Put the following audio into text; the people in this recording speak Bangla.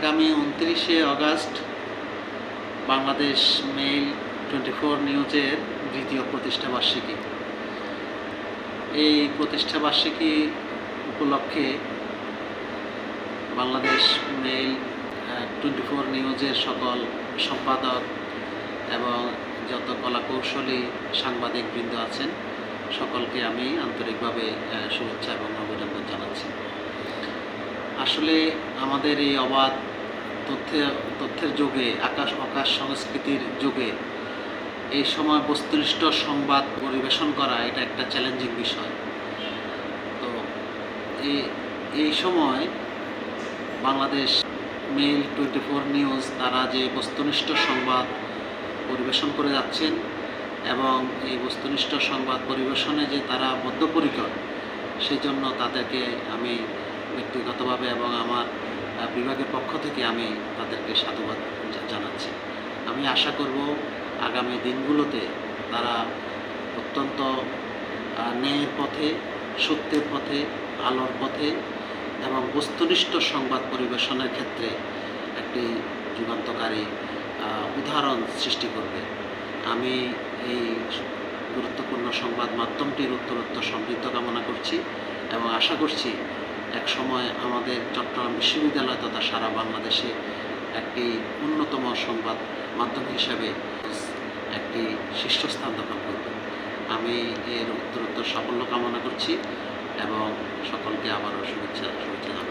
উনিশে August Bangladesh mail twenty four নিউজের দ্বিতীয় প্রতিষ্ঠা বার্ষিকী। এই প্রতিষ্ঠা বার্ষিকী উপলক্ষে বাংলাদেশ মেইল টোয়েন্টি ফোর নিউজের সকল সম্পাদক এবং যত কলাকৌশলী সাংবাদিকবৃন্দ আছেন, সকলকে আমি আন্তরিকভাবে শুভেচ্ছা এবং অভিনন্দন জানাচ্ছি। আসলে আমাদের এই অবাধ তথ্য তথ্যের যুগে, আকাশ আকাশ সংস্কৃতির যুগে, এই সময় বস্তুনিষ্ঠ সংবাদ পরিবেশন করা এটা একটা চ্যালেঞ্জিং বিষয়। তো এই এই সময় Bangladesh mail twenty four news তারা যে বস্তুনিষ্ঠ সংবাদ পরিবেশন করে যাচ্ছেন এবং এই বস্তুনিষ্ঠ সংবাদ পরিবেশনে যে তারা বদ্ধপরিকর সেই জন্য তাদেরকে আমি ব্যক্তিগতভাবে এবং আমার বিভাগের পক্ষ থেকে আমি তাদেরকে সাধুবাদ জানাচ্ছি। আমি আশা করব আগামী দিনগুলোতে তারা অত্যন্ত ন্যায়ের পথে, সত্যের পথে, আলোর পথে এবং বস্তুনিষ্ঠ সংবাদ পরিবেশনের ক্ষেত্রে একটি যুগান্তকারী উদাহরণ সৃষ্টি করবে। আমি এই গুরুত্বপূর্ণ সংবাদ মাধ্যমটির উত্তরোত্তর সমৃদ্ধ কামনা করছি এবং আশা করছি এক সময় আমাদের চট্টগ্রাম বিশ্ববিদ্যালয় তথা সারা বাংলাদেশে একটি অন্যতম সংবাদ মাধ্যম হিসাবে একটি শীর্ষস্থান দখল করবে। আমি এর উত্তরোত্তর সাফল্য কামনা করছি এবং সকলকে আবারও শুভেচ্ছা শুভেচ্ছা